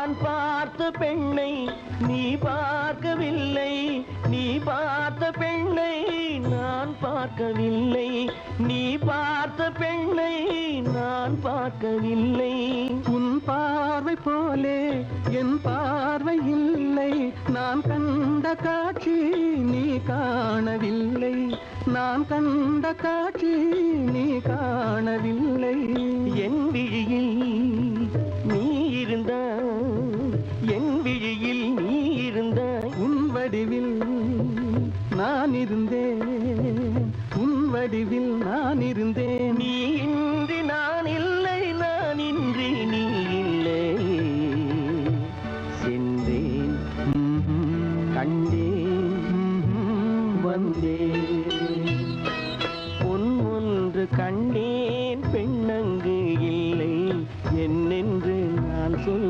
நான் பார்த்த பெண்ணை நீ பார்க்கவில்லை. நீ பார்த்த பெண்ணை நான் பார்க்கவில்லை. நீ பார்த்த பெண்ணை நான் பார்க்கவில்லை. உன் பார்வை போலே என் பார்வை இல்லை. நான் கண்ட காட்சி நீ காணவில்லை. நான் கண்ட காட்சி நீ காணவில்லை. என் விழியில் வடிவில் நான் இருந்தேன் உன் வடிவில் நான் இருந்தேன் நீ இன்றி நான் இல்லை நான் இன்றி நீ இல்லை. சென்றேன். கண்டேன். வந்தேன். பொன் ஒன்று கண்டேன் பெண்ணங்கு இல்லை. என்னென்று நான் சொல்